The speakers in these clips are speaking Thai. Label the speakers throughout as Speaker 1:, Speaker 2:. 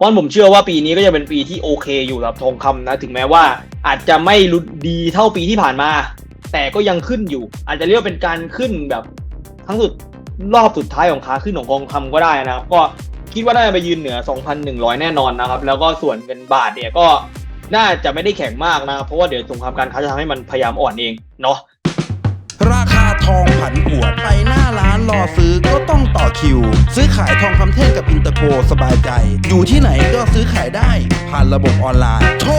Speaker 1: เพราะผมเชื่อว่าปีนี้ก็จะเป็นปีที่โอเคอยู่สำหรับทองคำนะ ถึงแม้ว่าอาจจะไม่รุดดีเท่าปีที่ผ่านมา แต่ก็ยังขึ้นอยู่ อาจจะเรียกว่าเป็นการขึ้นแบบทั้งสุดรอบสุดท้ายของขาขึ้นของทองคำก็ได้นะครับ ก็คิดว่าน่าจะไปยืนเหนือ 2,100 แน่นอนนะครับ แล้วก็ส่วนเงินบาทเนี่ยก็น่าจะไม่ได้แข็งมากนะครับเพราะว่าเดี๋ยวสงครามการค้าจะทำให้มันพยายามอ่อนเองเนาะ
Speaker 2: องผันผวนไปหน้าร้านรอซื้อก็ต้องต่อคิว ซื้อขายทองคำเท่งกับอินเตอร์โกสบายใจ อยู่ที่ไหนก็ซื้อขายได้ผ่านระบบออนไลน์ โทร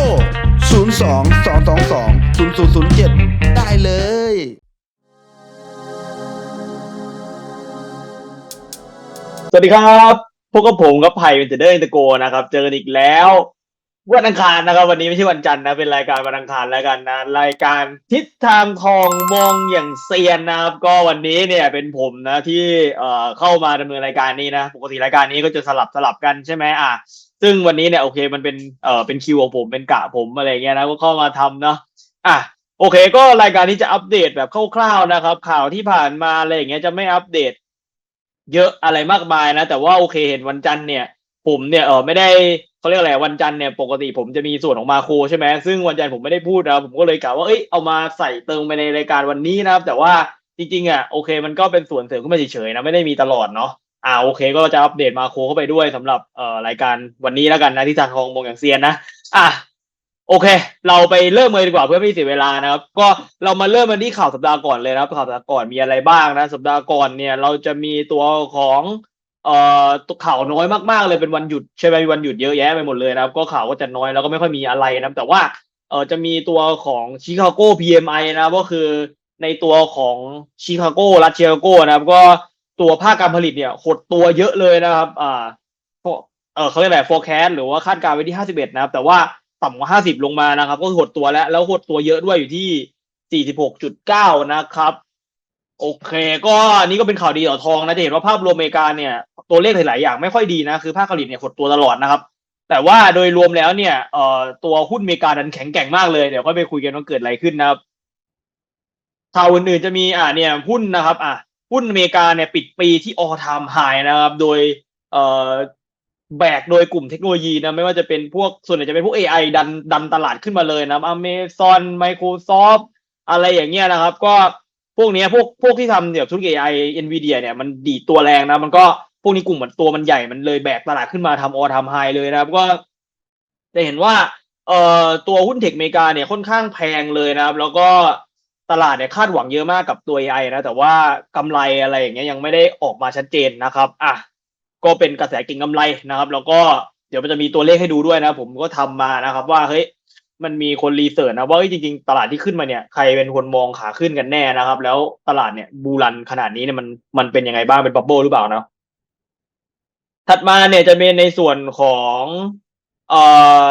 Speaker 2: 02 222 0007 ได้เลย
Speaker 1: สวัสดีครับ พวกกับผมกับไผ่เป็นเจเดอร์อินเตอร์โกนะครับ เจอกันอีกแล้ว วันอังคารนะครับ วันนี้ไม่ใช่วันจันทร์นะเป็นรายการวันอังคารแล้วกันนะรายการทิศทางทองมองอย่างเซียนนะครับ ก็วันนี้เนี่ยเป็นผมนะที่เอ่อเข้ามาดำเนินรายการนี้นะปกติรายการนี้ก็จะสลับสลับกันใช่ไหมอะซึ่งวันนี้เนี่ยโอเคมันเป็นเอ่อเป็นคิวของผมเป็นกะผมอะไรเงี้ยนะก็เข้ามาทำเนาะอะโอเค ก็รายการนี้จะอัปเดตแบบคร่าวๆนะครับ ข่าวที่ผ่านมาอะไรอย่างเงี้ยจะไม่อัปเดต เยอะอะไรมากมายนะ แต่ว่าโอเคเห็นวันจันทร์เนี่ย ผมเนี่ยเออไม่ได้เขาเรียกอะไรวันจันทร์เนี่ยปกติผมจะมีส่วนของมาโครใช่ไหมซึ่งวันจันทร์ผมไม่ได้พูดนะผมก็เลยกะว่าเอ้ยเอามาใส่เติมไปในรายการวันนี้นะครับ แต่ว่าจริงๆอะโอเค มันก็เป็นส่วนเสริมขึ้นมาเฉยๆนะไม่ได้มีตลอดเนาะอ่าโอเค ก็จะอัปเดตมาโครเข้าไปด้วยสำหรับเอ่อรายการวันนี้แล้วกันนะที่ทางทองมงอย่างเซียนนะอะโอเค เราไปเริ่มเลยดีกว่าเพื่อไม่เสียเวลานะครับ ก็เรามาเริ่มกันที่ข่าวสัปดาห์ก่อนเลยนะครับข่าวสัปดาห์ก่อนมีอะไรบ้างนะ สัปดาห์ก่อนเนี่ยเราจะมีตัวของ เอ่อตัวข่าวน้อยมากๆเลยเป็นวันหยุดใช่ไหมวันหยุดเยอะแยะไปหมดเลยนะครับ ก็ข่าวก็จะน้อยแล้วก็ไม่ค่อยมีอะไรนะครับแต่ว่าเออจะมีตัวของชิคาโก PMI นะครับก็คือในตัวของชิคาโกรัฐชิคาโกนะครับ ก็ตัวภาคการผลิตเนี่ยหดตัวเยอะเลยนะครับอ่าเออเขาเรียกอะไร forecast หรือว่าคาดการณ์ไว้ที่ห้าสิบเอ็ดนะครับ แต่ว่าต่ำกว่าห้าสิบลงมานะครับ ก็หดตัวแล้วแล้วหดตัวเยอะด้วยอยู่ที่สี่สิบหกจุดเก้านะครับ โอเคก็นนี้ก็เป็นข่าวดีต่อทองนะจะเห็นว่าภาพรวมอเมริกาเนี่ย ตัวเลขหลาย ๆ อย่างไม่ค่อยดีนะ คือภาคผลิตเนี่ยหดตัวตลอดนะครับ แต่ว่าโดยรวมแล้วเนี่ยเอ่อตัวหุ้นอเมริกาดันแข็งแกร่งมากเลยเดี๋ยวก็ไปคุยกันว่าเกิดอะไรขึ้นนะครับข่าวอื่นๆจะมีอ่าเนี่ยหุ้นนะครับ อะหุ้นอเมริกาเนี่ยปิดปีที่ all time high นะครับ โดยเอ่อแบกโดยกลุ่มเทคโนโลยีนะไม่ว่าจะเป็นพวกส่วนใหญ่จะเป็นพวก AI ดันดันตลาดขึ้นมาเลยนะครับ Amazon Microsoft อะไรอย่างเงี้ยนะครับ ก็ พวกเนี้ยพวกพวกที่ทำเดี๋ยวธุรกิจ AI Nvidia เนี่ยมันดีตัวแรงนะ มันก็พวกนี้กลุ่มมันตัวมันใหญ่มันเลยแบกตลาดขึ้นมาทำ all time high เลยนะครับ ก็จะเห็นว่าเอ่อตัวหุ้นเทคอเมริกาเนี่ยค่อนข้างแพงเลยนะครับ แล้วก็ตลาดเนี่ยคาดหวังเยอะมากกับตัว AI นะ แต่ว่ากำไรอะไรอย่างเงี้ยยังไม่ได้ออกมาชัดเจนนะครับอะก็เป็นกระแสเก่งกำไรนะครับ แล้วก็เดี๋ยวมันจะมีตัวเลขให้ดูด้วยนะ ผมก็ทำมานะครับ ว่าเฮ้ย มันมีคนรีเสิร์ชนะว่าจริงๆ ตลาดที่ขึ้นมาเนี่ยใครเป็นคนมองขาขึ้นกันแน่นะครับ แล้วตลาดเนี่ยบูรันขนาดนี้เนี่ยมันมันเป็นยังไงบ้างเป็นบับเบิลหรือเปล่านะถัดมาเนี่ยจะเป็นในส่วนของเอ่อ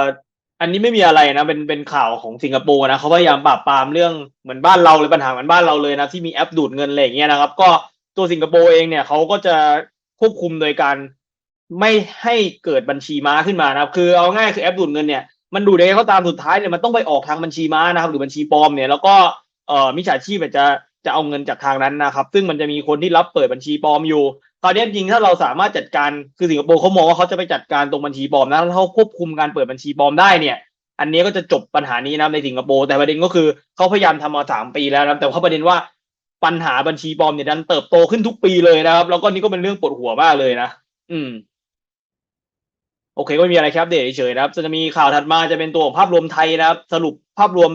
Speaker 1: อันนี้ไม่มีอะไรนะเป็นเป็นข่าวของสิงคโปร์นะเขาพยายามปราบปรามเรื่องเหมือนบ้านเราเลยปัญหาเหมือนบ้านเราเลยนะที่มีแอปดูดเงินอะไรอย่างเงี้ยนะครับ ก็ตัวสิงคโปร์เองเนี่ยเขาก็จะควบคุมโดยการไม่ให้เกิดบัญชีม้าขึ้นมานะครับ คือเอาง่ายคือแอปดูดเงินเนี่ย มันดูดยังไงก็ตามสุดท้ายเนี่ยมันต้องไปออกทางบัญชีม้านะครับหรือบัญชีปลอมเนี่ยแล้วก็เอ่อมิจฉาชีพจะจะเอาเงินจากทางนั้นนะครับ ซึ่งมันจะมีคนที่รับเปิดบัญชีปลอมอยู่คราวนี้จริงถ้าเราสามารถจัดการคือสิงคโปร์เขามองว่าเขาจะไปจัดการตรงบัญชีปลอมนะถ้าเขาควบคุมการเปิดบัญชีปลอมได้เนี่ย อันนี้ก็จะจบปัญหานี้นะในสิงคโปร์แต่ประเด็นก็คือเขาพยายามทำมาสามปีแล้วนะแต่ว่าประเด็นว่าปัญหาบัญชีปลอมเนี่ยดันเติบโตขึ้นทุกปีเลยนะครับ แล้วก็นี่ก็เป็นเรื่องปวดหัวมากเลยนะ อืม โอเคก็ไม่มีอะไรครับเดตเฉยๆนะครับจะมีข่าวถัดมาจะเป็นตัวภาพรวมไทยนะครับ สรุปภาพรวม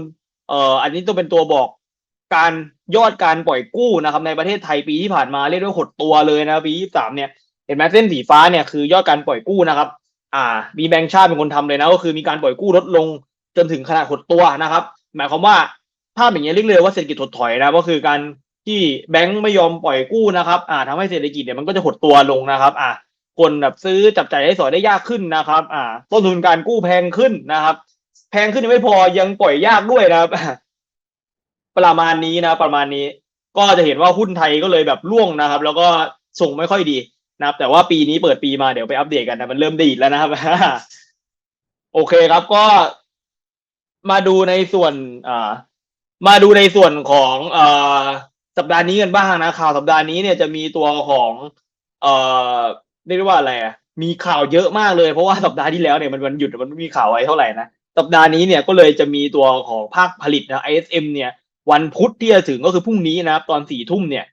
Speaker 1: เอ่ออันนี้ต้องเป็นตัวบอกการยอดการปล่อยกู้นะครับ ในประเทศไทยปีที่ผ่านมาเรียกได้ว่าหดตัวเลยนะปีที่สามเนี่ยเห็นไหมเส้นสีฟ้าเนี่ยคือยอดการปล่อยกู้นะครับ อ่า มีแบงก์ชาติเป็นคนทำเลยนะก็คือมีการปล่อยกู้ลดลงจนถึงขนาดหดตัวนะครับ หมายความว่าภาพอย่างเงี้ยเรียกเลยว่าเศรษฐกิจถดถอยนะก็คือการที่แบงก์ไม่ยอมปล่อยกู้นะครับ อ่าทำให้เศรษฐกิจเนี่ยมันก็จะหดตัวลงนะครับ อ่า คนแบบซื้อจับจ่ายได้สอยได้ยากขึ้นนะครับ อ่า ต้นทุนการกู้แพงขึ้นนะครับ แพงขึ้นยังไม่พอยังปล่อยยากด้วยนะครับ ประมาณนี้นะ ประมาณนี้ ก็จะเห็นว่าหุ้นไทยก็เลยแบบร่วงนะครับ แล้วก็ส่งไม่ค่อยดีนะครับ แต่ว่าปีนี้เปิดปีมาเดี๋ยวไปอัปเดตกันนะมันเริ่มดีแล้วนะครับ โอเคครับก็มาดูในส่วนอ่ามาดูในส่วนของเอ่อสัปดาห์นี้กันบ้างนะข่าวสัปดาห์นี้เนี่ยจะมีตัวของเอ่อ เรียกได้ว่าอะไรอะมีข่าวเยอะมากเลยเพราะว่าสัปดาห์ที่แล้วเนี่ยมันวันหยุดมันไม่มีข่าวอะไรเท่าไหร่นะสัปดาห์นี้เนี่ยก็เลยจะมีตัวของภาคผลิตนะ ISM เนี่ย วันพุธที่จะถึงก็คือพรุ่งนี้นะครับตอนสี่ทุ่มเนี่ย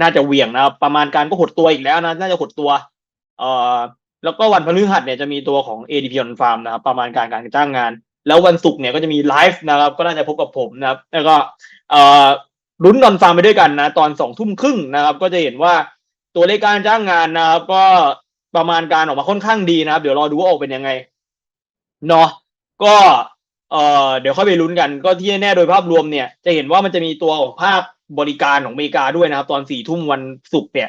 Speaker 1: น่าจะเหวี่ยงนะประมาณการก็หดตัวอีกแล้วนะน่าจะหดตัวเอ่อแล้วก็วันพฤหัสเนี่ยจะมีตัวของ ADP on Farm นะครับประมาณการการจ้างงาน แล้ววันศุกร์เนี่ยก็จะมีไลฟ์นะครับก็น่าจะพบกับผมนะครับ แล้วก็เอ่อลุ้นนอนฟาร์มไปด้วยกันนะ ตอนสองทุ่มครึ่งนะครับ ก็จะเห็นว่า ตัวเลขการจ้างงานนะครับ ก็ประมาณการออกมาค่อนข้างดีนะครับ เดี๋ยวรอดูว่าออกเป็นยังไงเนาะก็เอ่อเดี๋ยวค่อยไปลุ้นกัน ก็ที่แน่โดยภาพรวมเนี่ย จะเห็นว่ามันจะมีตัวของภาคบริการของอเมริกาด้วยนะครับ ตอนสี่ทุ่มวันศุกร์เนี่ย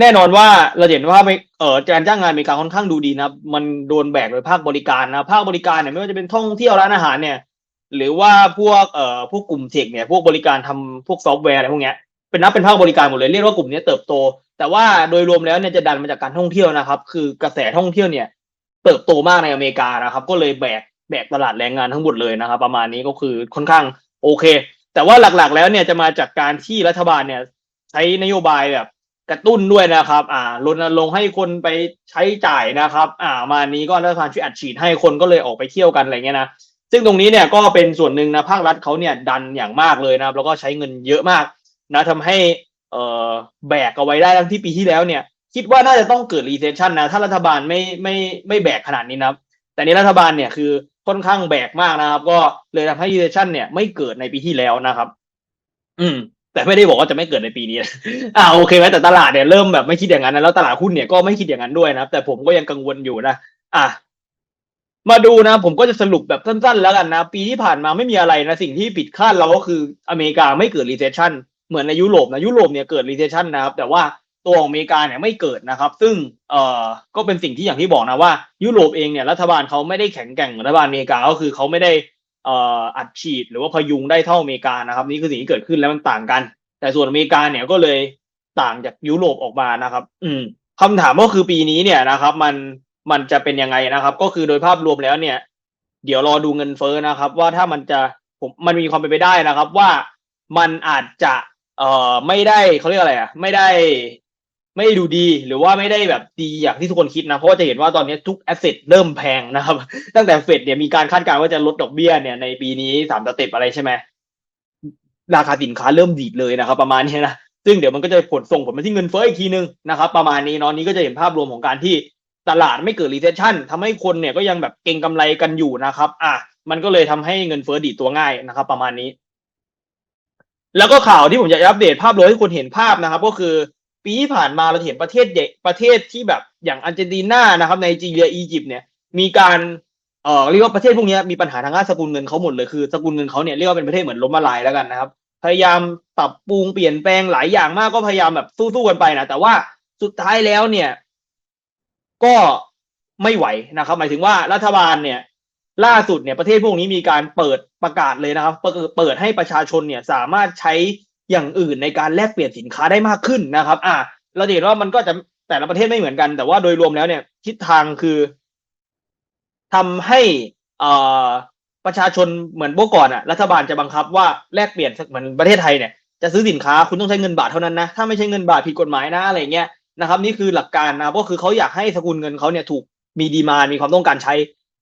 Speaker 1: แน่นอนว่าเราเห็นว่าเอ่อการจ้างงานอเมริกาค่อนข้างดูดีนะครับ มันโดนแบกโดยภาคบริการนะภาคบริการเนี่ยไม่ว่าจะเป็นท่องเที่ยวร้านอาหารเนี่ย หรือว่าพวกเอ่อพวกกลุ่มเทคเนี่ยพวกบริการทำพวกซอฟต์แวร์อะไรพวกเนี้ย เป็นนับเป็นภาคบริการหมดเลยเรียกว่ากลุ่มนี้เติบโต แต่ว่าโดยรวมแล้วเนี่ยจะดันมาจากการท่องเที่ยวนะครับ คือกระแสท่องเที่ยวเนี่ย เติบโตมากในอเมริกานะครับ ก็เลยแบกแบกตลาดแรงงานทั้งหมดเลยนะครับ ประมาณนี้ก็คือค่อนข้างโอเค แต่ว่าหลักๆ แล้วเนี่ยจะมาจากการที่รัฐบาลเนี่ยใช้นโยบายแบบกระตุ้นด้วยนะครับ อ่ารณรงค์ให้คนไปใช้จ่ายนะครับ อ่า มานี้ก็รัฐบาลช่วยอัดฉีดให้คนก็เลยออกไปเที่ยวกันอะไรเงี้ยนะ ซึ่งตรงนี้เนี่ยก็เป็นส่วนหนึ่งนะภาครัฐเขาเนี่ยดันอย่างมากเลยนะครับ แล้วก็ใช้เงินเยอะมาก นะทำให้เอ่อแบกเอาไว้ได้ทั้งที่ปีที่แล้วเนี่ย คิดว่าน่าจะต้องเกิดรีเซชชันนะ ถ้ารัฐบาลไม่ไม่ไม่แบกขนาดนี้นะครับ แต่นี้รัฐบาลเนี่ยคือค่อนข้างแบกมากนะครับ ก็เลยทำให้รีเซชชันเนี่ยไม่เกิดในปีที่แล้วนะครับ อืม แต่ไม่ได้บอกว่าจะไม่เกิดในปีนี้อ่าโอเคไหมแต่ตลาดเนี่ยเริ่มแบบไม่คิดอย่างนั้นนะแล้วตลาดหุ้นเนี่ยก็ไม่คิดอย่างนั้นด้วยนะครับ แต่ผมก็ยังกังวลอยู่นะอะมาดูนะ ผมก็จะสรุปแบบสั้นๆ แล้วกันนะ ปีที่ผ่านมาไม่มีอะไรนะ สิ่งที่ผิดคาดเราก็คืออเมริกาไม่เกิดรีเซชชัน เหมือนในยุโรปนะยุโรปเนี่ยเกิดรีเซชชันนะครับ แต่ว่าตัวของอเมริกาเนี่ยไม่เกิดนะครับ ซึ่งเอ่อก็เป็นสิ่งที่อย่างที่บอกนะว่ายุโรปเองเนี่ยรัฐบาลเขาไม่ได้แข็งแกร่งเหมือนรัฐบาลอเมริกาก็คือเขาไม่ได้เอ่ออัดฉีดหรือว่าพยุงได้เท่าอเมริกานะครับ นี่คือสิ่งที่เกิดขึ้นแล้วมันต่างกัน แต่ส่วนอเมริกาเนี่ยก็เลยต่างจากยุโรปออกมานะครับ อืมคำถามก็คือปีนี้เนี่ยนะครับ มันมันจะเป็นยังไงนะครับ ก็คือโดยภาพรวมแล้วเนี่ย เดี๋ยวรอดูเงินเฟ้อนะครับ ว่าถ้ามันจะผมมันมีความเป็นไปได้นะครับ ว่ามันอาจจะ เอ่อไม่ได้เขาเรียกอะไรอะ ไม่ได้ ไม่ได้ดูดีหรือว่าไม่ได้แบบดีอย่างที่ทุกคนคิดนะ เพราะว่าจะเห็นว่าตอนนี้ทุกแอสเซทเริ่มแพงนะครับ ตั้งแต่เฟดเนี่ยมีการคาดการณ์ว่าจะลดดอกเบี้ยเนี่ยในปีนี้สามสเต็ปอะไรใช่ไหมราคาสินค้าเริ่มดีดเลยนะครับ ประมาณนี้นะซึ่งเดี๋ยวมันก็จะผลส่งผลมาที่เงินเฟ้ออีกทีนึงนะครับ ประมาณนี้เนาะนี้ก็จะเห็นภาพรวมของการที่ตลาดไม่เกิดรีเซชชันทำให้คนเนี่ยก็ยังแบบเก็งกำไรกันอยู่นะครับ อะมันก็เลยทำให้เงินเฟ้อดีดตัวง่ายนะครับ ประมาณนี้ แล้วก็ข่าวที่ผมอยากจะอัปเดตภาพรวมให้คนเห็นภาพนะครับ ก็คือปีที่ผ่านมาเราเห็นประเทศใหญ่ประเทศที่แบบอย่างอาร์เจนตินานะครับในจีเรียอียิปต์เนี่ยมีการเอ่อเรียกว่าประเทศพวกนี้มีปัญหาทางด้านสกุลเงินเขาหมดเลยคือสกุลเงินเขาเนี่ยเรียกว่าเป็นประเทศเหมือนล้มละลายแล้วกันนะครับ พยายามปรับปรุงเปลี่ยนแปลงหลายอย่างมากก็พยายามแบบสู้ๆกันไปนะแต่ว่าสุดท้ายแล้วเนี่ย ก็ไม่ไหวนะครับ หมายถึงว่ารัฐบาลเนี่ย ล่าสุดเนี่ยประเทศพวกนี้มีการเปิดประกาศเลยนะครับ เปิดให้ประชาชนเนี่ยสามารถใช้อย่างอื่นในการแลกเปลี่ยนสินค้าได้มากขึ้นนะครับ อ่าเราเห็นว่ามันก็จะแต่ละประเทศไม่เหมือนกัน แต่ว่าโดยรวมแล้วเนี่ยทิศทางคือทำให้อ่อประชาชนเหมือนเมื่อก่อนอะรัฐบาลจะบังคับว่าแลกเปลี่ยนเหมือนประเทศไทยเนี่ยจะซื้อสินค้าคุณต้องใช้เงินบาทเท่านั้นนะถ้าไม่ใช่เงินบาทผิดกฎหมายนะอะไรเงี้ยนะครับ นี่คือหลักการนะครับก็คือเขาอยากให้สกุลเงินเขาเนี่ยถูกมีดีมานมีความต้องการใช้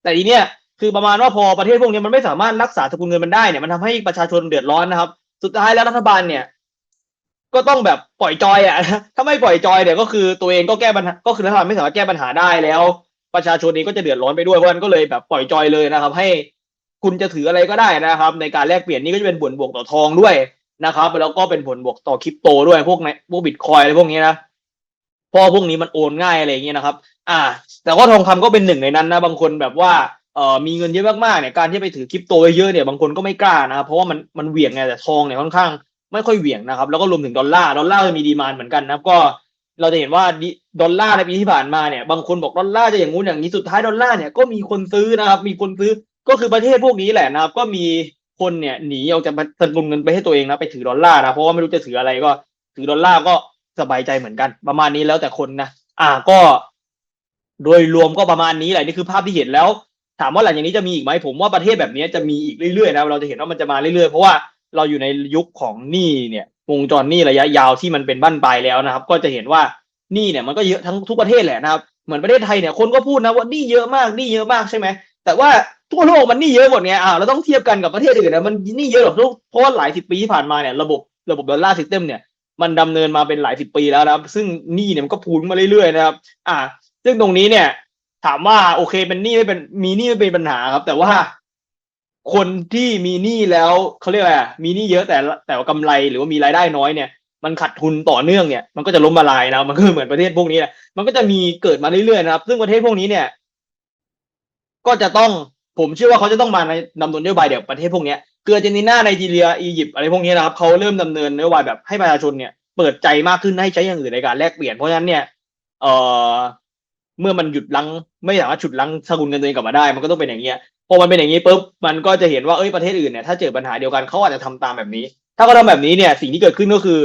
Speaker 1: แต่ทีเนี้ย คือประมาณว่าพอประเทศพวกนี้มันไม่สามารถรักษาสกุลเงินมันได้เนี่ยมันทำให้ประชาชนเดือดร้อนนะครับ สุดท้ายแล้วรัฐบาลเนี่ย ก็ต้องแบบปล่อยจอยอะถ้าไม่ปล่อยจอยเนี่ยก็คือตัวเองก็แก้ปัญหาก็คือรัฐบาลไม่สามารถแก้ปัญหาได้แล้ว ประชาชนเองก็จะเดือดร้อนไปด้วยเพราะนั้นก็เลยแบบปล่อยจอยเลยนะครับ ให้คุณจะถืออะไรก็ได้นะครับ ในการแลกเปลี่ยนนี่ก็จะเป็นผลบวกต่อทองด้วยนะครับแล้วก็เป็นผลบวกต่อคริปโตด้วยพวกในพวกบิตคอยอะไรพวกนี้นะเพราะพวกนี้มันโอนง่ายอะไรอย่างเงี้ยนะครับ อ่า แต่ว่าทองคำก็เป็นหนึ่งในนั้นนะ บางคนแบบว่า เอ่อมีเงินเยอะมากๆเนี่ยการที่ไปถือคริปโตเยอะเนี่ยบางคนก็ไม่กล้านะครับเพราะว่ามันมันเหวี่ยงไงแต่ทองเนี่ยค่อนข้างไม่ค่อยเหวี่ยงนะครับแล้วก็รวมถึงดอลลาร์ดอลลาร์จะมีดีมานเหมือนกันนะครับก็เราจะเห็นว่าดิดอลลาร์ในปีที่ผ่านมาเนี่ยบางคนบอกดอลลาร์จะอย่างงู้นอย่างนี้สุดท้ายดอลลาร์เนี่ยก็มีคนซื้อนะครับ มีคนซื้อก็คือประเทศพวกนี้แหละนะครับ ก็มีคนเนี่ยหนีออกจากสกุลเงินไปให้ตัวเองนะไปถือดอลลาร์นะเพราะว่าไม่รู้จะถืออะไรก็ถือดอลลาร์ก็สบายใจเหมือนกัน ประมาณนี้แล้วแต่คนนะอ่าก็ โดยรวมก็ประมาณนี้แหละนี่คือภาพที่เห็นแล้ว ถามว่าหลังจากนี้จะมีอีกไหมผมว่าประเทศแบบนี้จะมีอีกเรื่อยๆนะเราจะเห็นว่ามันจะมาเรื่อยๆเพราะว่าเราอยู่ในยุคของหนี้เนี่ยวงจรหนี้ระยะยาวที่มันเป็นบั้นปลายแล้วนะครับ ก็จะเห็นว่าหนี้เนี่ยมันก็เยอะทั้งทุกประเทศแหละนะครับเหมือนประเทศไทยเนี่ยคนก็พูดนะว่าหนี้เยอะมากหนี้เยอะมากใช่ไหมแต่ว่าทั่วโลกมันหนี้เยอะหมดไงอ่าเราต้องเทียบกันกับประเทศอื่นนะมันหนี้เยอะหรอกเพราะว่าหลายสิบปีที่ผ่านมาเนี่ยระบบระบบดอลลาร์ซิสเต็มเนี่ยมันดำเนินมาเป็นหลายสิบปีแล้วนะครับ ซึ่งหนี้เนี่ยมันก็พูนมาเรื่อยๆนะครับ อ่า ซึ่งตรงนี้เนี่ย ถามว่าโอเคเป็นหนี้ไม่เป็นมีหนี้ไม่เป็นปัญหาครับ แต่ว่าคนที่มีหนี้แล้วเขาเรียกอะไรอะมีหนี้เยอะแต่แต่ว่ากำไรหรือว่ามีรายได้น้อยเนี่ย มันขาดทุนต่อเนื่องเนี่ยมันก็จะล้มละลายนะมันก็เหมือนประเทศพวกนี้แหละมันก็จะมีเกิดมาเรื่อยๆนะครับ ซึ่งประเทศพวกนี้เนี่ย ก็จะต้องผมเชื่อว่าเขาจะต้องมาในดำเนินนโยบายเดี๋ยวประเทศพวกนี้ยคือเจนตินาไนจีเรียอียิปต์อะไรพวกนี้นะครับเขาเริ่มดำเนินนโยบายแบบให้ประชาชนเนี่ย เปิดใจมากขึ้นให้ใช้อย่างอื่นในการแลกเปลี่ยนเพราะฉะนั้นเนี่ยเอ่อ เมื่อมันหยุดลังไม่สามารถฉุดลังสกุลเงินตัวเองกลับมาได้ มันก็ต้องเป็นอย่างเงี้ยพอมันเป็นอย่างนี้ปุ๊บมันก็จะเห็นว่าเอ้ยประเทศอื่นเนี่ยถ้าเจอปัญหาเดียวกันเขาอาจจะทำตามแบบนี้ ถ้าเขาทำแบบนี้เนี่ยสิ่งที่เกิดขึ้นก็คือ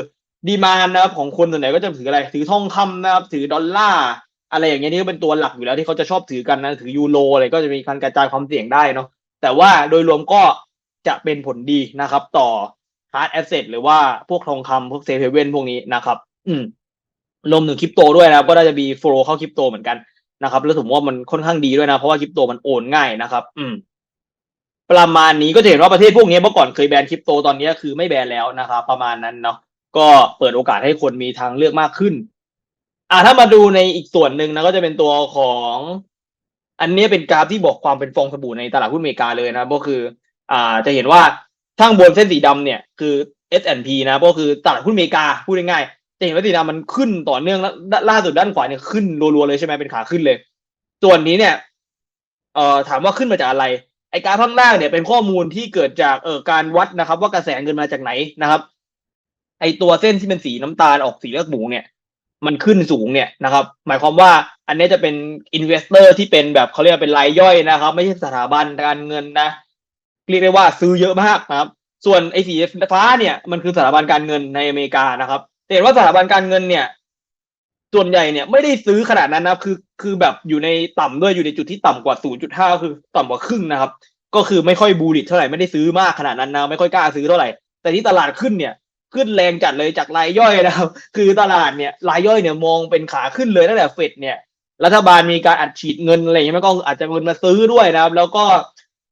Speaker 1: ดีมานนะครับของคนส่วนใหญ่ก็จะถืออะไร ถือทองคำนะครับถือดอลลาร์อะไรอย่างเงี้ยนี่ก็เป็นตัวหลักอยู่แล้วที่เขาจะชอบถือกันนะถือยูโรอะไรก็จะมีการกระจายความเสี่ยงได้เนาะแต่ว่าโดยรวมก็จะเป็นผลดีนะครับ ต่อ hard asset หรือว่าพวกทองคำพวกเซฟเฮเว่นพวกนี้นะครับ อืม รวมถึงคริปโตด้วยนะก็น่าจะมีโฟลเข้าคริปโตเหมือนกันนะครับ แล้วผมว่ามันค่อนข้างดีด้วยนะ เพราะว่าคริปโตมันโอนง่ายนะครับ อืม ประมาณนี้ก็จะเห็นว่าประเทศพวกนี้เมื่อก่อนเคยแบนคริปโตตอนนี้คือไม่แบนแล้วนะครับประมาณนั้นเนาะก็เปิดโอกาสให้คนมีทางเลือกมากขึ้น อ่าถ้ามาดูในอีกส่วนหนึ่งนะก็จะเป็นตัวของ อันนี้เป็นกราฟที่บอกความเป็นฟองสบู่ในตลาดหุ้นอเมริกาเลยนะก็คือ อ่าจะเห็นว่าข้างบนเส้นสีดำเนี่ยคือ S&P นะก็คือตลาดหุ้นอเมริกาพูดง่ายๆ เห็นว่าสีดำมันขึ้นต่อเนื่องแล้วล่าสุดด้านขวาเนี่ยขึ้นรัวๆเลยใช่ไหมเป็นขาขึ้นเลย ส่วนนี้เนี่ยเอ่อถามว่าขึ้นมาจากอะไร ไอกาฟข้างล่างเนี่ยเป็นข้อมูลที่เกิดจากเอ่อการวัดนะครับ ว่ากระแสเงินมาจากไหนนะครับ ไอตัวเส้นที่เป็นสีน้ำตาลออกสีเลือดหมูเนี่ย มันขึ้นสูงเนี่ยนะครับ หมายความว่าอันนี้จะเป็นอินเวสเตอร์ที่เป็นแบบเขาเรียกว่าเป็นรายย่อยนะครับ ไม่ใช่สถาบันการเงินนะเรียกได้ว่าซื้อเยอะมากนะครับ ส่วนไอสีฟ้าเนี่ยมันคือสถาบันการเงินในอเมริกานะครับ เห็นว่าสถาบันการเงินเนี่ยส่วนใหญ่เนี่ยไม่ได้ซื้อขนาดนั้นนะคือคือแบบอยู่ในต่ำด้วยอยู่ในจุดที่ต่ำกว่า 0.5 คือต่ำกว่าครึ่งนะครับ ก็คือไม่ค่อยบูลลิตเท่าไหร่ไม่ได้ซื้อมากขนาดนั้นนะไม่ค่อยกล้าซื้อเท่าไหร่ แต่ที่ตลาดขึ้นเนี่ยขึ้นแรงจัดเลยจากรายย่อยนะครับ คือตลาดเนี่ยรายย่อยเนี่ยมองเป็นขาขึ้นเลยตั้งแต่เฟดเนี่ยรัฐบาลมีการอัดฉีดเงินอะไรอย่างเงี้ยมันก็อาจจะเงินมาซื้อด้วยนะครับ แล้วก็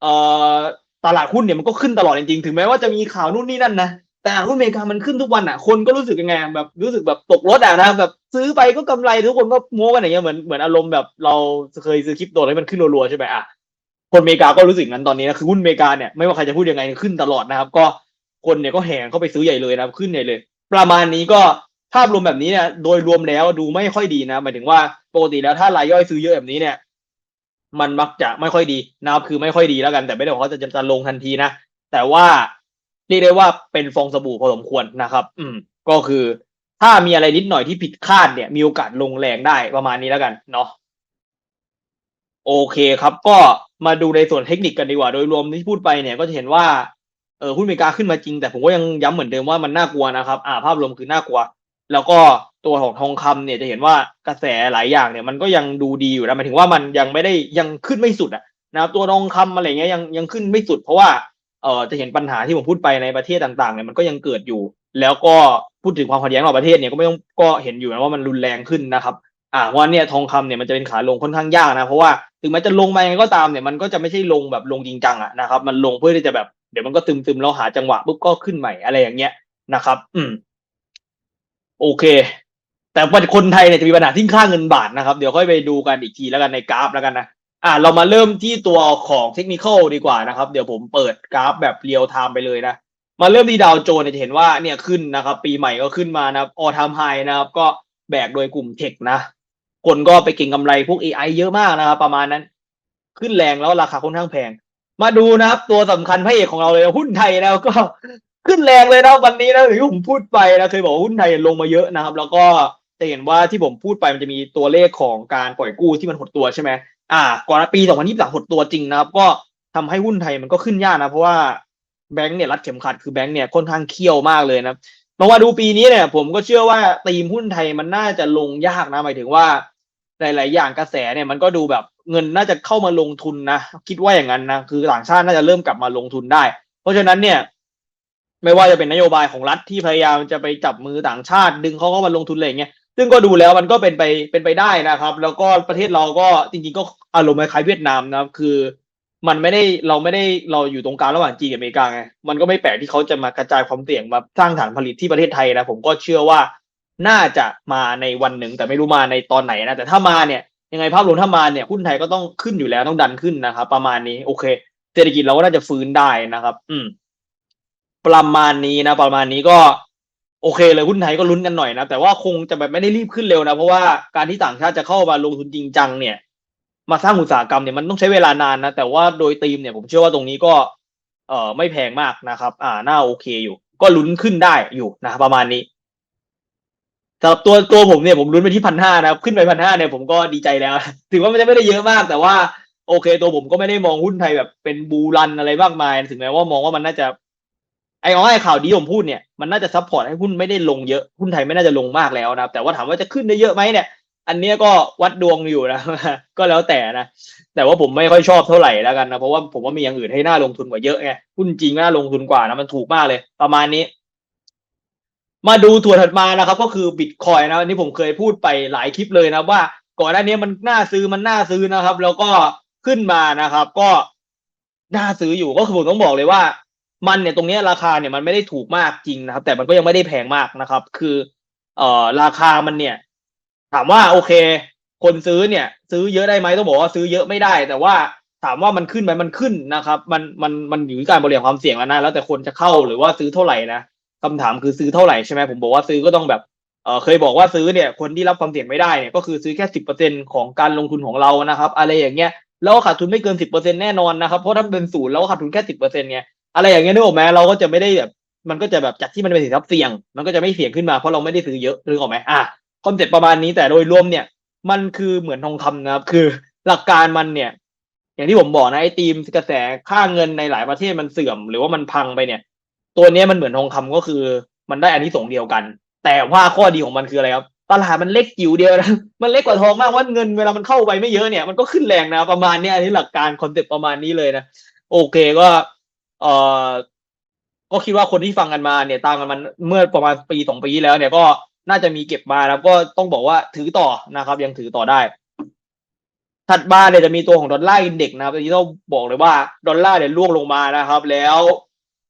Speaker 1: เอ่อตลาดหุ้นเนี่ยมันก็ขึ้นตลอดจริงๆถึงแม้ว่าจะมีข่าวนู่นนี่นั่นนะ แต่หุ้นอเมริกามันขึ้นทุกวันอะ คนก็รู้สึกยังไงแบบรู้สึกแบบตกรถอะนะแบบซื้อไปก็กำไรทุกคนก็โม้กันอย่างเงี้ยเหมือนเหมือนอารมณ์แบบเราเคยซื้อคริปโตแล้วมันขึ้นรัวๆใช่ไหมอะคนอเมริกาก็รู้สึกงั้นตอนนี้นะคือหุ้นอเมริกาเนี่ยไม่ว่าใครจะพูดยังไงขึ้นตลอดนะครับ ก็คนเนี่ยก็แห่เข้าไปซื้อใหญ่เลยนะขึ้นใหญ่เลย ประมาณนี้ก็ภาพรวมแบบนี้เนี่ยโดยรวมแล้วดูไม่ค่อยดีนะหมายถึงว่าปกติแล้วถ้ารายย่อยซื้อเยอะแบบนี้เนี่ย มันมักจะไม่ค่อยดีนะครับคือไม่ค่อยดีแล้วกันแต่ไม่ได้บอกว่าจะจะลงทันทีนะแต่ว่า เรียกได้ว่าเป็นฟองสบู่พอสมควรนะครับ อืม ก็คือถ้ามีอะไรนิดหน่อยที่ผิดคาดเนี่ย มีโอกาสลงแรงได้ประมาณนี้แล้วกันเนาะโอเคครับ ก็มาดูในส่วนเทคนิคกันดีกว่า โดยรวมที่พูดไปเนี่ยก็จะเห็นว่าเออหุ้นอเมริกาขึ้นมาจริง แต่ผมก็ยังย้ำเหมือนเดิมว่ามันน่ากลัวนะครับ อ่า ภาพรวมคือน่ากลัว แล้วก็ตัวของทองคำเนี่ยจะเห็นว่ากระแสหลายอย่างเนี่ยมันก็ยังดูดีอยู่นะหมายถึงว่ามันยังไม่ได้ยังขึ้นไม่สุดอะนะตัวทองคำอะไรเงี้ยยังยังขึ้นไม่สุด เพราะว่า เออจะเห็นปัญหาที่ผมพูดไปในประเทศต่างๆเนี่ยมันก็ยังเกิดอยู่ แล้วก็พูดถึงความขัดแย้งระหว่างประเทศเนี่ยก็ไม่ต้องก็เห็นอยู่นะว่ามันรุนแรงขึ้นนะครับอ่าเพราเนี่ยทองคำเนี่ยมันจะเป็นขาลงค่อนข้างยากนะเพราะว่าถึงแม้จะลงมายังไงก็ตามเนี่ยมันก็จะไม่ใช่ลงแบบลงจริงจังอะนะครับ มันลงเพื่อที่จะแบบเดี๋ยวมันก็ซึมๆแล้วหาจังหวะปุ๊บก็ขึ้นใหม่อะไรอย่างเงี้ยนะครับ อืม โอเค แต่ว่าคนไทยเนี่ยจะมีปัญหาที่ค่าเงินบาทนะครับ เดี๋ยวค่อยไปดูกันอีกทีแล้วกันในกราฟแล้วกันนะ อ่าเรามาเริ่มที่ตัวของเทคนิคอลดีกว่านะครับ เดี๋ยวผมเปิดกราฟแบบเรียลไทม์ไปเลยนะ มาเริ่มที่ดาวโจนส์เนี่ยจะเห็นว่าเนี่ยขึ้นนะครับ ปีใหม่ก็ขึ้นมานะครับออทามไฮนะครับ ก็แบกโดยกลุ่มเทคนะ คนก็ไปเก่งกำไรพวก AI เยอะมากนะครับ ประมาณนั้น ขึ้นแรงแล้วราคาค่อนข้างแพง มาดูนะครับ ตัวสำคัญพระเอกของเราเลยหุ้นไทยนะก็ขึ้นแรงเลยนะวันนี้นะที่ผมพูดไปนะเคยบอกหุ้นไทยลงมาเยอะนะครับ แล้วก็จะเห็นว่าที่ผมพูดไปมันจะมีตัวเลขของการปล่อยกู้ที่มันหดตัวใช่ไหม อ่า ก่อนปี 2023 หดตัวจริงนะครับ ก็ทำให้หุ้นไทยมันก็ขึ้นยากนะ เพราะว่าแบงก์เนี่ยรัดเข็มขัดคือแบงก์เนี่ยค่อนข้างเคี่ยวมากเลยนะมาว่าดูปีนี้เนี่ย ผมก็เชื่อว่าตีมหุ้นไทยมันน่าจะลงยากนะหมายถึงว่า หลาย ๆ อย่างกระแสเนี่ยมันก็ดูแบบเงินน่าจะเข้ามาลงทุนนะคิดว่าอย่างนั้นนะคือต่างชาติน่าจะเริ่มกลับมาลงทุนได้ เพราะฉะนั้นเนี่ย ไม่ว่าจะเป็นนโยบายของรัฐที่พยายามจะไปจับมือต่างชาติ ดึงเขาเข้ามาลงทุนอะไรอย่างเงี้ย ซึ่งก็ดูแล้วมันก็เป็นไปเป็นไปได้นะครับ แล้วก็ประเทศเราก็จริงๆก็อารมณ์คล้ายเวียดนามนะครับ คือ มันไม่ได้เราไม่ได้เราอยู่ตรงกลางระหว่างจีนกับอเมริกาไงมันก็ไม่แปลกที่เขาจะมากระจายความเสี่ยงมาสร้างฐานผลิตที่ประเทศไทยนะผมก็เชื่อว่าน่าจะมาในวันหนึ่งแต่ไม่รู้มาในตอนไหนนะแต่ถ้ามาเนี่ยยังไงภาพรวมถ้ามาเนี่ยหุ้นไทยก็ต้องขึ้นอยู่แล้วต้องดันขึ้นนะครับ ประมาณนี้ โอเค เศรษฐกิจเราก็น่าจะฟื้นได้นะครับ อืม ประมาณนี้นะ ประมาณนี้ก็ โอเคเลยหุ้นไทยก็ลุ้นกันหน่อยนะ แต่ว่าคงจะแบบไม่ได้รีบขึ้นเร็วนะ เพราะว่าการที่ต่างชาติจะเข้ามาลงทุนจริงจังเนี่ย มาสร้างอุตสาหกรรมเนี่ยมันต้องใช้เวลานานนะ แต่ว่าโดยธีมเนี่ยผมเชื่อว่าตรงนี้ก็ เอ่อไม่แพงมากนะครับ อ่าน่าโอเคอยู่ ก็ลุ้นขึ้นได้อยู่นะประมาณนี้สำหรับตัวตัวผมเนี่ยผมลุ้นไปที่พันห้านะครับขึ้นไปพันห้าเนี่ยผมก็ดีใจแล้วถึงว่ามันจะไม่ได้เยอะมาก แต่ว่าโอเค ตัวผมก็ไม่ได้มองหุ้นไทยแบบเป็นบูรันอะไรมากมาย ถึงแม้ว่ามองว่ามันน่าจะ ไอ้อ๋อไอ้ข่าวดีผมพูดเนี่ยมันน่าจะซัพพอร์ตให้หุ้นไม่ได้ลงเยอะหุ้นไทยไม่น่าจะลงมากแล้วนะแต่ว่าถามว่าจะขึ้นได้เยอะไหมเนี่ย อันเนี้ยก็วัดดวงอยู่นะก็แล้วแต่นะแต่ว่าผมไม่ค่อยชอบเท่าไหร่แล้วกันนะเพราะว่าผมว่ามีอย่างอื่นให้น่าลงทุนกว่าเยอะไงหุ้นจริงน่าลงทุนกว่านะมันถูกมากเลย ประมาณนี้ มาดูถั่วถัดมานะครับ ก็คือบิตคอยนะอันนี้ผมเคยพูดไปหลายคลิปเลยนะว่า ก่อนหน้านี้มันน่าซื้อมันน่าซื้อนะครับ แล้วก็ขึ้นมานะครับ ก็น่าซื้ออยู่ก็คือผมต้องบอกเลยว่า มันเนี่ยตรงนี้ราคาเนี่ยมันไม่ได้ถูกมากจริงนะครับ แต่มันก็ยังไม่ได้แพงมากนะครับ คือ เอ่อราคามันเนี่ย ถามว่าโอเค คนซื้อเนี่ย ซื้อเยอะได้ไหมต้องบอกว่าซื้อเยอะไม่ได้ แต่ว่าถามว่ามันขึ้นไหมมันขึ้นนะครับ มันมันมันอยู่ที่การบริหารความเสี่ยงแล้วนะแล้วแต่คนจะเข้าหรือว่าซื้อเท่าไหร่นะคำถามคือซื้อเท่าไหร่ใช่ไหมผมบอกว่าซื้อก็ต้องแบบเออเคยบอกว่าซื้อเนี่ย คนที่รับความเสี่ยงไม่ได้เนี่ยก็คือซื้อแค่สิบเปอร์เซ็นของการลงทุนของเรานะครับ อะไรอย่างเงี้ยแล้วก็ขาดทุนไม่เกินสิบเปอร์เซ็นแน่นอนนะครับเพราะถ้าเป็นศูนย์แล้วขาดทุนแค่สิบเปอร์เซ็นไง อะไรอย่างเงี้ยนึกออกไหมเราก็จะไม่ได้แบบมันก็จะแบบจากที่มันเป็นสินทรัพย์เสี่ยง มันก็จะไม่เสี่ยงขึ้นมาเพราะเราไม่ได้ซื้อเยอะนึกออกไหมอะคอนเซ็ปต์ประมาณนี้แต่โดยรวมเนี่ย มันคือเหมือนทองคำนะครับ คือหลักการมันเนี่ย อย่างที่ผมบอกนะไอ้ธีมกระแสค่าเงินในหลายประเทศมันเสื่อม หรือว่ามันพังไปเนี่ย ตัวเนี้ยมันเหมือนทองคำก็คือ มันได้อันนี้สงเดียวกัน แต่ว่าข้อดีของมันคืออะไรครับตลาดมันเล็กจิ๋วเดียวนะมันเล็กกว่าทองมากว่าเงินเวลามันเข้าไปไม่เยอะเนี่ยมันก็ขึ้นแรงนะประมาณเนี้ยอันนี้หลักการคอนเซ็ปต์ประมาณนี้เลยนะโอเคก็ เอ่อก็คิดว่าคนที่ฟังกันมาเนี่ยตามกันมันเมื่อประมาณปีสองปีแล้วเนี่ยก็น่าจะมีเก็บมาแล้วก็ต้องบอกว่าถือต่อนะครับ ยังถือต่อได้ ถัดมาเนี่ยจะมีตัวของดอลลาร์อินเด็กซ์นะครับที่ต้องบอกเลยว่าดอลลาร์เนี่ยล่วงลงมานะครับ แล้ว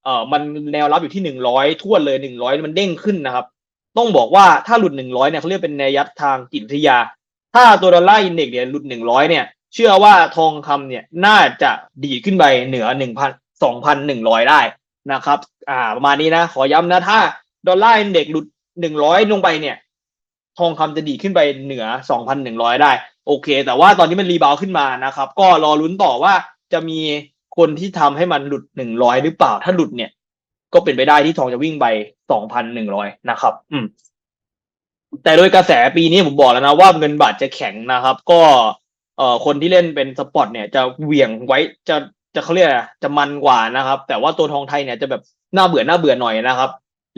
Speaker 1: เอ่อมันแนวรับอยู่ที่หนึ่งร้อยทวเลยหนึ่งร้อยมันเด้งขึ้นนะครับ ต้องบอกว่าถ้าหลุดหนึ่งร้อยเนี่ยเขาเรียกเป็นนัยยัดทางจิตวิทยา ถ้าตัวดอลลาร์อินเด็กซ์เนี่ยหลุดหนึ่งร้อยเนี่ย เชื่อว่าทองคำเนี่ยน่าจะดีดขึ้นไปเหนือหนึ่งพัน สองพันหนึ่งร้อยได้นะครับ อ่า ประมาณนี้นะ ขอย้ำนะ ถ้าดอลลาร์อินเด็กซ์หลุดหนึ่งร้อยลงไปเนี่ย ทองคำจะดีขึ้นไปเหนือสองพันหนึ่งร้อยได้ โอเค แต่ว่าตอนนี้มันรีบาวขึ้นมานะครับ ก็รอลุ้นต่อว่าจะมีคนที่ทำให้มันหลุดหนึ่งร้อยหรือเปล่า ถ้าหลุดเนี่ย ก็เป็นไปได้ที่ทองจะวิ่งไปสองพันหนึ่งร้อยนะครับ อืม แต่โดยกระแสปีนี้ผมบอกแล้วนะว่าเงินบาทจะแข็งนะครับ ก็เอ่อคนที่เล่นเป็นสปอร์ตเนี่ยจะเหวี่ยงไว้จะ จะเขาเรียกอะไรจะมันกว่านะครับ แต่ว่าตัวทองไทยเนี่ยจะแบบน่าเบื่อน่าเบื่อหน่อยนะครับ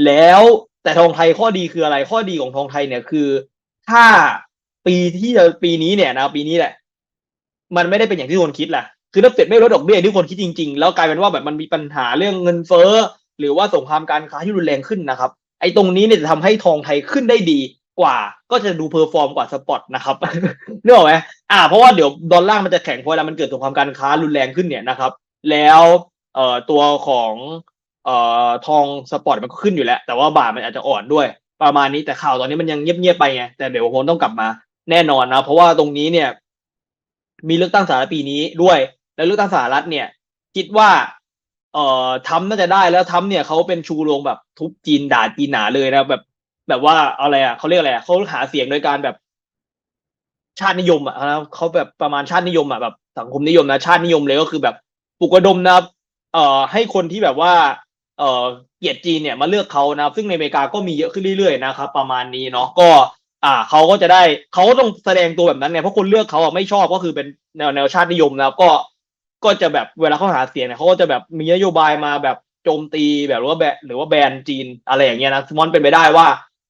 Speaker 1: แล้วแต่ทองไทยข้อดีคืออะไรข้อดีของทองไทยเนี่ยคือ ถ้าปีที่ปีนี้เนี่ยนะปีนี้แหละ มันไม่ได้เป็นอย่างที่คนคิดแหละคือถ้าเฟดไม่ลดดอกเบี้ยที่คนคิดจริง ๆ แล้วกลายเป็นว่าแบบมันมีปัญหาเรื่องเงินเฟ้อหรือว่าสงครามการค้าที่รุนแรงขึ้นนะครับ ไอ้ตรงนี้เนี่ยจะทำให้ทองไทยขึ้นได้ดี กว่าก็จะดูเพอร์ฟอร์มกว่าสปอตนะครับนึกออกไหมอ่า เพราะว่าเดี๋ยวดอลลาร์มันจะแข็งพอเวลามันเกิดสงครามการค้ารุนแรงขึ้นเนี่ยนะครับ แล้วเอ่อตัวของเอ่อทองสปอร์ตมันก็ขึ้นอยู่แล้ว แต่ว่าบาทมันอาจจะอ่อนด้วย ประมาณนี้แต่ข่าวตอนนี้มันยังเงียบๆไปไงแต่เดี๋ยวคงต้องกลับมาแน่นอนนะ เพราะว่าตรงนี้เนี่ย มีเลือกตั้งสหรัฐปีนี้ด้วย แล้วเลือกตั้งสหรัฐเนี่ย คิดว่า เอ่อทำน่าจะได้แล้วทำเนี่ยเขาเป็นชูโรงแบบทุบจีนด่าจีนหนาเลยนะแบบ แบบว่าอะไรอะเขาเรียกอะไรอะเขาหาเสียงโดยการแบบ ชาตินิยมอะนะเขาแบบประมาณชาตินิยมอะแบบสังคมนิยมนะชาตินิยมเลยก็คือแบบปลุกระดมนะเอ่อให้คนที่แบบว่า เอ่อเกลียดจีนเนี่ยมาเลือกเขานะซึ่งในอเมริกาก็มีเยอะขึ้นเรื่อยๆนะครับประมาณนี้เนาะก็ อ่าเขาก็จะได้เขาก็ต้องแสดงตัวแบบนั้นไงเพราะคนเลือกเขาอะไม่ชอบก็คือเป็นแนวแนวชาตินิยมแล้วก็ก็จะแบบเวลาเขาหาเสียงเนี่ยเขาก็จะแบบมีนโยบายมาแบบโจมตีแบบหรือว่าแบหรือว่าแบนจีนอะไรอย่างเงี้ยนะมันเป็นไปได้ว่า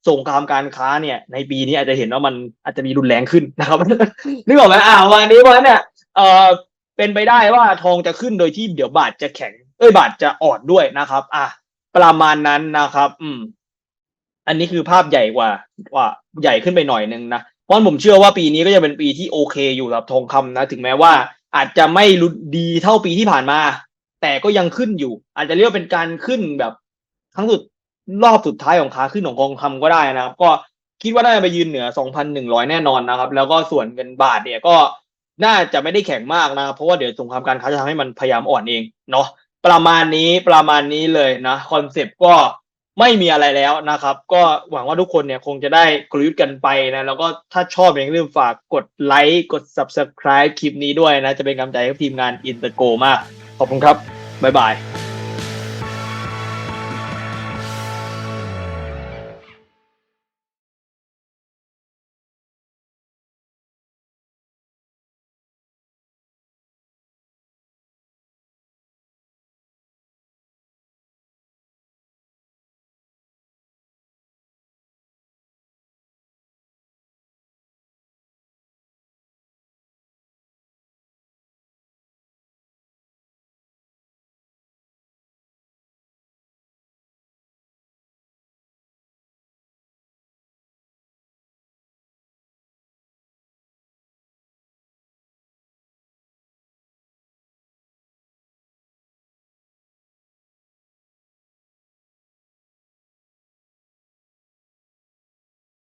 Speaker 1: สงครามการค้าเนี่ย ในปีนี้อาจจะเห็นว่ามันอาจจะมีรุนแรงขึ้นนะครับนึกออกไหมอ่าวันนี้เพราะฉะนั้นเนี่ยเออเป็นไปได้ว่าทองจะขึ้นโดยที่เดี๋ยวบาทจะแข็ง เอ้ยบาทจะอ่อนด้วยนะครับ อะประมาณนั้นนะครับ อืม อันนี้คือภาพใหญ่กว่าว่าใหญ่ขึ้นไปหน่อยนึงนะเพราะผมเชื่อว่าปีนี้ก็จะเป็นปีที่โอเคอยู่สำหรับทองคำนะ ถึงแม้ว่าอาจจะไม่รุนดีเท่าปีที่ผ่านมา แต่ก็ยังขึ้นอยู่ อาจจะเรียกว่าเป็นการขึ้นแบบครั้งสุด รอบสุดท้ายของขาขึ้นของทองคำก็ได้นะครับ ก็คิดว่าน่าจะไปยืนเหนือ 2,100 แน่นอนนะครับ แล้วก็ส่วนเงินบาทเนี่ยก็น่าจะไม่ได้แข็งมากนะครับเพราะว่าเดี๋ยวสงครามการค้าจะทำให้มันพยายามอ่อนเองเนาะประมาณนี้ประมาณนี้เลยนะคอนเซปต์ก็ไม่มีอะไรแล้วนะครับ ก็หวังว่าทุกคนเนี่ยคงจะได้กลยุทธ์กันไปนะแล้วก็ถ้าชอบอย่าลืมฝากกดไลค์กด subscribe คลิปนี้ด้วยนะ จะเป็นกำลังใจให้ทีมงานอินเตอร์โกมาก ขอบคุณครับ บ๊ายบาย